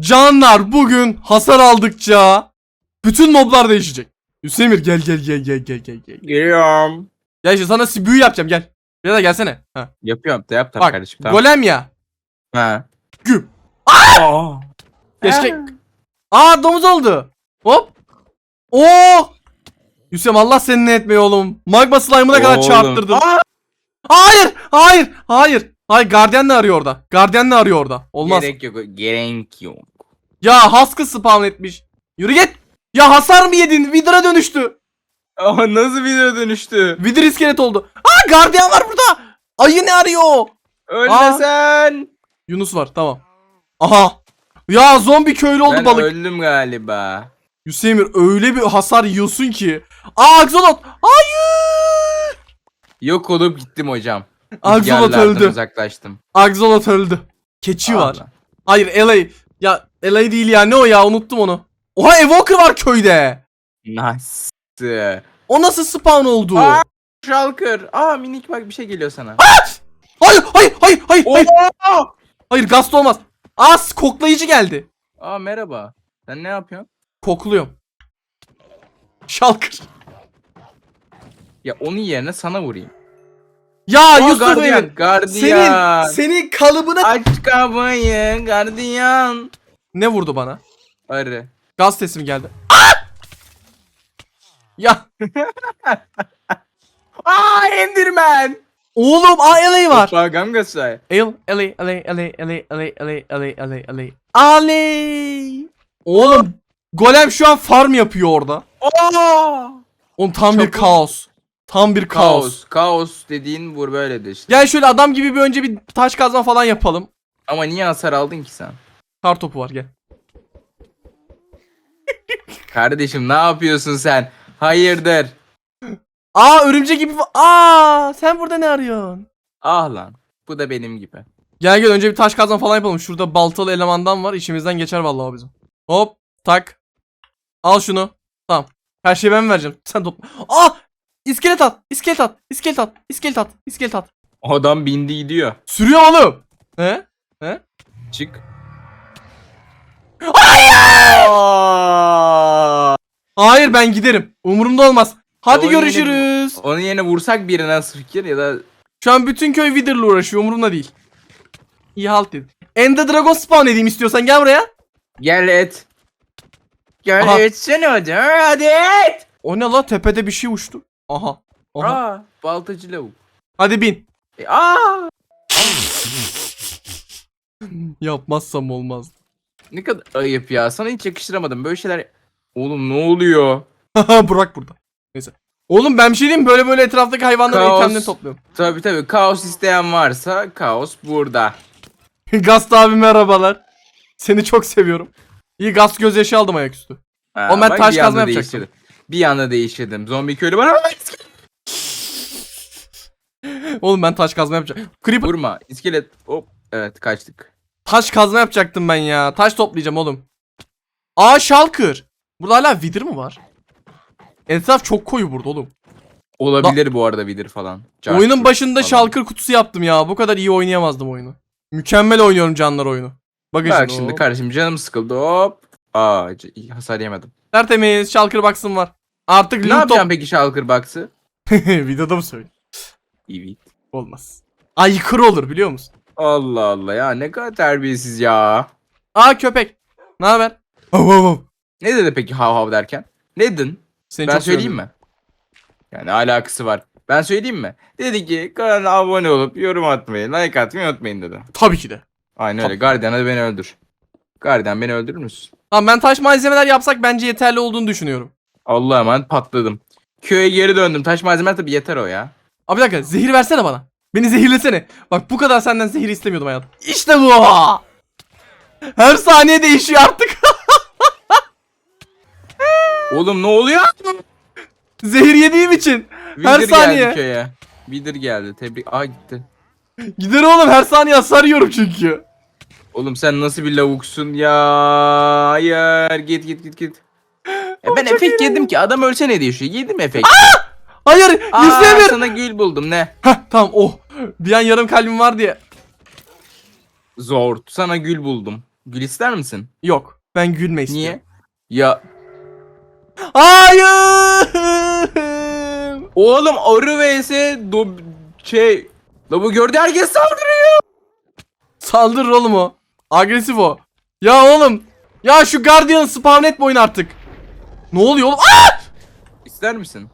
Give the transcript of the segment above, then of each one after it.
Canlar bugün hasar aldıkça bütün moblar değişecek. Hüseyin gel gel gel gel gel gel gel. Geliyorum. Gel işte sana si- büyü yapacağım gel. Ya da gelsene. Ha. Yapıyorum da yap tabii Bak kardeşim. Tamam. golem ya. Ha. Güm. Aa. Keşke. Aa domuz oldu. Hop. Oo. Hüseyin Allah seni ne etmiyor oğlum. Magma slime'ına kadar Oğlum. çarptırdın. Aa, Hayır, hayır, hayır. Hayır, gardiyan ne arıyor orada? Gardiyan ne arıyor orada? Olmaz. Gerek yok. Gerek yok. Ya Haskell spawn etmiş. Yürü git. Ya hasar mı yedin? Wither'a dönüştü. Aa, nasıl video dönüştü? Wither iskelet oldu. Aa gardiyan var burada. Ayı ne arıyor? Ölme sen. Yunus var tamam. Aha. Ya zombi köylü oldu Ben balık. öldüm galiba. Hüseyin öyle bir hasar yiyorsun ki. Aa Axolot. Hayır. Yok olup gittim hocam. Axolot öldü. uzaklaştım. Axolot öldü. Keçi var. Allah. Hayır LA. Ya LA değil ya ne o ya unuttum onu. Oha Evoker var köyde. Nice. O nasıl spawn oldu? Aa! Shulker. Aa minik bak bir şey geliyor sana. Hayır hayır hayır hayır hayır. Oo! Hayır gast olmaz. As koklayıcı geldi. Aa merhaba. Sen ne yapıyorsun? Kokluyorum. Şalkır. Ya onun yerine sana vurayım. Ya Aa, Yusuf gardiyan. Emir. Gardiyan. Senin senin kalıbına Aç kapıyı gardiyan. ne vurdu bana? Arı. Gaz sesi mi geldi? Aa! Ya Aa Enderman. oğlum ALA var. Bak Gangasay. El LA LA LA LA LA LA LA LA LA ALA Oğlum Golem şu an farm yapıyor orada. Aa! Oğlum tam bir Çapul. kaos. Tam bir kaos. Kaos. Kaos dediğin vur böyledir işte. Gel şöyle adam gibi bir önce bir taş kazma falan yapalım. Ama niye hasar aldın ki sen? Kar topu var gel. Kardeşim ne yapıyorsun sen? Hayırdır? Aa örümcek gibi. Aa sen burada ne arıyorsun? Ah lan. Bu da benim gibi. Gel gel önce bir taş kazma falan yapalım. Şurada baltalı elemandan var. İşimizden geçer vallahi bizim. Hop tak. Al şunu. Tamam. Her şeyi ben mi vereceğim? Sen topla. Aa! İskelet at. İskelet at. İskelet at. İskelet at. İskelet at. Adam bindi gidiyor. Sürüyor oğlum. He? He? Çık. Hayır ben giderim. Umurumda olmaz. Hadi Onun görüşürüz. Onun yerine vursak birine nasıl fikir ya da Şu an bütün köy Wither'la uğraşıyor. Umurumda değil. İyi halt dedi. Ender Dragon spawn edeyim istiyorsan gel buraya. gel et. Gel Aha. etsene hadi. Hadi et. O ne la tepede bir şey uçtu. Aha. Aha. Aa, baltacı lavuk. Hadi bin. E, aa! Yapmazsam olmaz. Ne kadar ayıp ya. Sana hiç yakıştıramadım. Böyle şeyler... Oğlum ne oluyor? Burak burada. Neyse. Oğlum ben bir şey diyeyim mi? böyle böyle etraftaki hayvanların Kaos. itemlerini topluyorum. Tabi tabi kaos isteyen varsa kaos burada. Gast abi merhabalar. Seni çok seviyorum. İyi gaz gözyaşı aldım ayaküstü. Ha, Oğlum ben bak taş bir anda kazma yapacaktım. Bir anda değiştirdim. Zombi köylü bana Oğlum ben taş kazma yapacağım. Creeper vurma. İskelet. Hop. Evet kaçtık. taş kazma yapacaktım ben ya. Taş toplayacağım oğlum. Aa Shulker. Burada hala Wither mı var? Etraf çok koyu burada oğlum. Olabilir bu arada bilir falan. Cart Oyunun başında falan. Shulker kutusu yaptım ya. Bu kadar iyi oynayamazdım oyunu. Mükemmel oynuyorum canlar oyunu. Bakın Bak şimdi. şimdi hop. kardeşim canım sıkıldı. Hop. Aa c- hasar yemedim. Tertemiz Shulker box'ım var. Artık Ne loot yapacağım peki Shulker Box'ı? Videoda mı söyle? Evet. Olmaz. Aykırı olur biliyor musun? Allah Allah ya ne kadar terbiyesiz ya. Aa köpek. Ne haber? Hav hav hav. Ne dedi peki hav hav derken? Ne dedin? Seni ben çok söyleyeyim mi? Yani alakası var. Ben söyleyeyim mi? Dedi ki kanala abone olup yorum atmayı, like atmayı unutmayın dedi. Tabii ki de. Aynen öyle. Guardian hadi beni öldür. Guardian beni öldürür müsün? Tamam ben taş malzemeler yapsak bence yeterli olduğunu düşünüyorum. Allah'a emanet patladım. Köye geri döndüm. Taş malzemeler tabii yeter o ya. Abi bir dakika zehir versene bana. Beni zehirlesene. Bak bu kadar senden zehir istemiyordum hayatım. İşte bu. Her saniye değişiyor artık. Oğlum ne oluyor? zehir yediğim için. Her Wither saniye. geldi köye. Wither geldi. Tebrik. Aa gitti. Gider oğlum her saniye hasar yiyorum çünkü. Oğlum sen nasıl bir lavuksun ya? Hayır git git git git. Ya ben efekt yedim ki adam ölse ne değişiyor? Yedim efekti. Hayır bir. sana gül buldum ne? Heh, tamam oh. Bir an yarım kalbim var diye. Zor. Sana gül buldum. Gül ister misin? Yok. Ben gülme istiyorum. Niye? Ya Hayır. oğlum arı vs do şey La bu gördü herkes saldırıyor. Saldırır oğlum o. Agresif o. Ya oğlum. Ya şu Guardian spawn etme oyun artık. Ne oluyor oğlum? Aa! İster misin?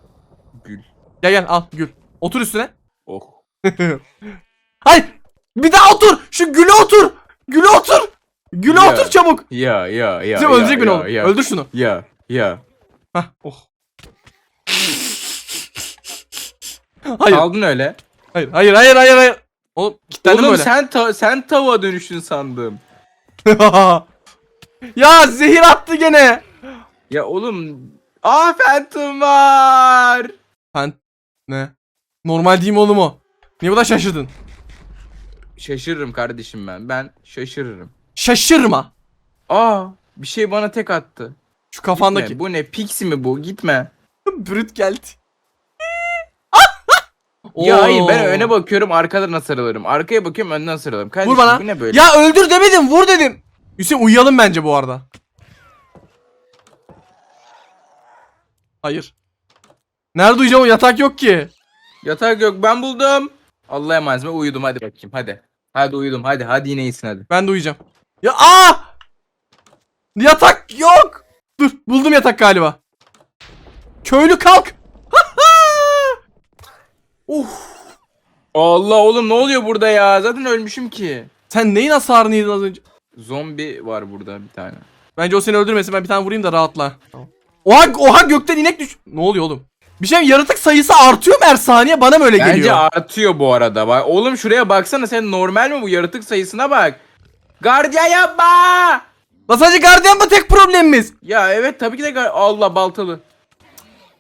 Gül. Gel gel al gül. Otur üstüne. Oh. Hayır. Bir daha otur. Şu güle otur. Güle otur. Güle Ya. otur çabuk. Ya ya ya. Sen ya, ölecek beni ya, oğlum. Ya, Öldür şunu. Ya ya. Hah. Oh. Hayır. Kaldın öyle. Hayır. Hayır. Hayır. Hayır. Hayır. Oğlum kilitlendim Oğlum böyle. sen ta- sen tava dönüştün sandım. ya zehir attı gene. Ya oğlum. Aa Phantom var. Ben ne? Normal değil mi oğlum o? Niye bu da şaşırdın? Şaşırırım kardeşim ben. Ben şaşırırım. Şaşırma. Aa bir şey bana tek attı. Şu kafandaki. Gitme. Bu ne? Pixie mi bu? Gitme. Brüt geldi. Ya hayır ben öne bakıyorum arkadan sarılırım. Arkaya bakıyorum önden sarılırım. Kardeşim Vur bana. bu ne böyle? Ya öldür demedim vur dedim. Hüseyin uyuyalım bence bu arada. Hayır. Nerede uyuyacağım yatak yok ki. Yatak yok ben buldum. Allah'a emanet ben uyudum hadi bakayım hadi. Hadi uyudum hadi hadi yine iyisin hadi. Ben de uyuyacağım. Ya aa! Yatak yok. Dur buldum yatak galiba. Köylü kalk. Uf. Allah oğlum ne oluyor burada ya? Zaten ölmüşüm ki. Sen neyin hasarını yedin az önce? Zombi var burada bir tane. Bence o seni öldürmesin ben bir tane vurayım da rahatla. Oha, oha gökten inek düş... Ne oluyor oğlum? Bir şey yaratık sayısı artıyor mu her saniye bana mı öyle Bence geliyor? artıyor bu arada. Bak oğlum şuraya baksana sen normal mi bu yaratık sayısına bak. Gardiyan yapma. Lan sadece gardiyan mı tek problemimiz? Ya evet tabii ki de gar- Allah baltalı.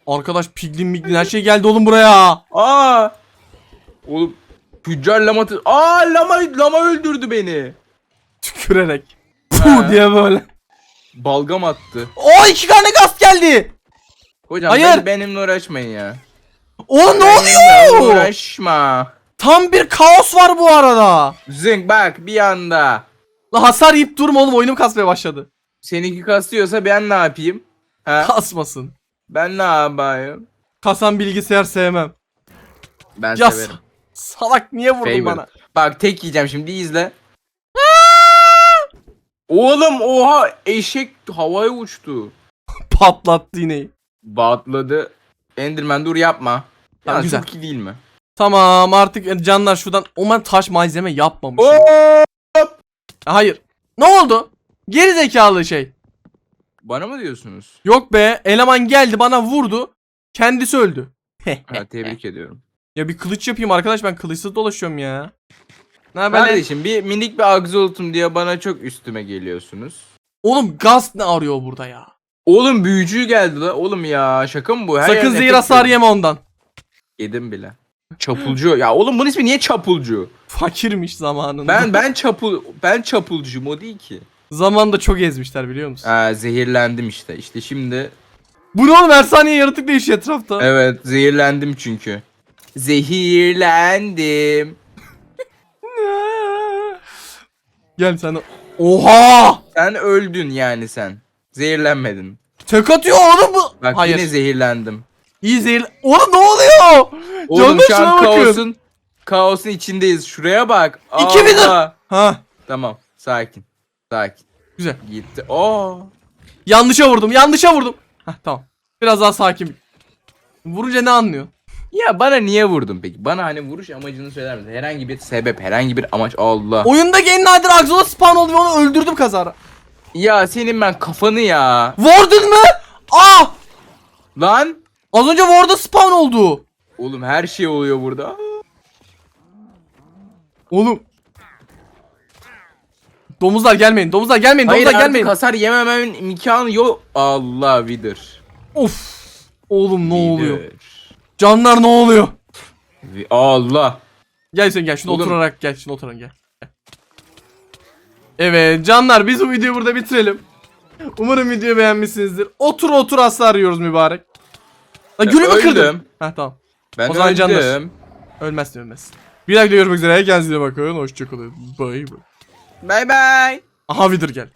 Arkadaş piglin miglin her şey geldi oğlum buraya. Aa. Oğlum tüccar lama Aa lama lama öldürdü beni. Tükürerek. Ha. Puh diye böyle. Balgam attı. O iki tane gaz geldi. Hocam Hayır. ben- benimle uğraşmayın ya. Oğlum ne Benimle oluyor? Uğraşma. Tam bir kaos var bu arada. Zınk bak bir anda. La hasar yiyip durma oğlum oyunum kasmaya başladı. Seninki kasıyorsa ben ne yapayım? Ha? Kasmasın. Ben ne yapayım? Kasan bilgisayar sevmem. Ben Ya severim. salak niye vurdun Favorite. bana? Bak tek yiyeceğim şimdi izle. Oğlum oha eşek havaya uçtu. Patlattı ineği. Batladı. Enderman dur yapma. Tamam, Ya güzel. çok iyi değil mi? Tamam artık canlar şuradan Oman taş malzeme yapmamışım. Oo! Hayır. Ne oldu? Geri zekalı şey. Bana mı diyorsunuz? Yok be eleman geldi bana vurdu. Kendisi öldü. Ha, tebrik ediyorum. ya bir kılıç yapayım arkadaş ben kılıçsız dolaşıyorum ya. Ne haber? Kardeşim bir minik bir agzoltum diye bana çok üstüme geliyorsunuz. Oğlum gaz ne arıyor burada ya? Oğlum büyücü geldi la. Oğlum ya şaka mı bu? Her Sakın zehir hasar yeme ondan. Yedim bile. Çapulcu. Ya oğlum bunun ismi niye çapulcu? Fakirmiş zamanında. Ben ben çapul ben çapulcuyum o değil ki. Zamanında çok ezmişler biliyor musun? Ha, zehirlendim işte. İşte şimdi Bu ne oğlum her saniye yaratık değişiyor etrafta. evet zehirlendim çünkü. Zehirlendim. Gel sen de. Oha! Sen öldün yani sen. Zehirlenmedin. Tek atıyor oğlum bu. Bak Hayır. yine zehirlendim. İyi zehir. Oğlum ne oluyor? Oğlum Canına şu şuna an kaosun kaosun içindeyiz. Şuraya bak. 2000 Allah. Ha Tamam. Sakin. Sakin. güzel. Gitti. Oo. Yanlışa vurdum. Yanlışa vurdum. Hah tamam. Biraz daha sakin. Vurunca ne anlıyor? Ya bana niye vurdun peki? Bana hani vuruş amacını söyler misin? Herhangi bir sebep, herhangi bir amaç. Allah. Oyundaki en nadir Axolotl spawn oldu ve onu öldürdüm kazara. Ya senin ben kafanı ya. Warden mı? Aa! Lan. Az önce Warden spawn oldu. Oğlum her şey oluyor burada. Oğlum. Domuzlar gelmeyin. Domuzlar gelmeyin. Hayır Domuzlar artık gelmeyin. hasar yemememin imkanı yok. Allah Wither. Of. Oğlum ne oluyor? Canlar ne oluyor? Allah. Gel sen gel şunu Oğlum. oturarak gel şunu oturarak gel. Evet canlar biz bu videoyu burada bitirelim. Umarım videoyu beğenmişsinizdir. Otur otur hasar yiyoruz mübarek. La gülü mü kırdın? Öldüm. Heh tamam. Ben O zaman öldüm. canlar. Ölmezsin ölmezsin. Bir dakika görmek üzere. Kendinize bakın. Hoşçakalın. Bye bye. Bye bye. Aha Wither gel.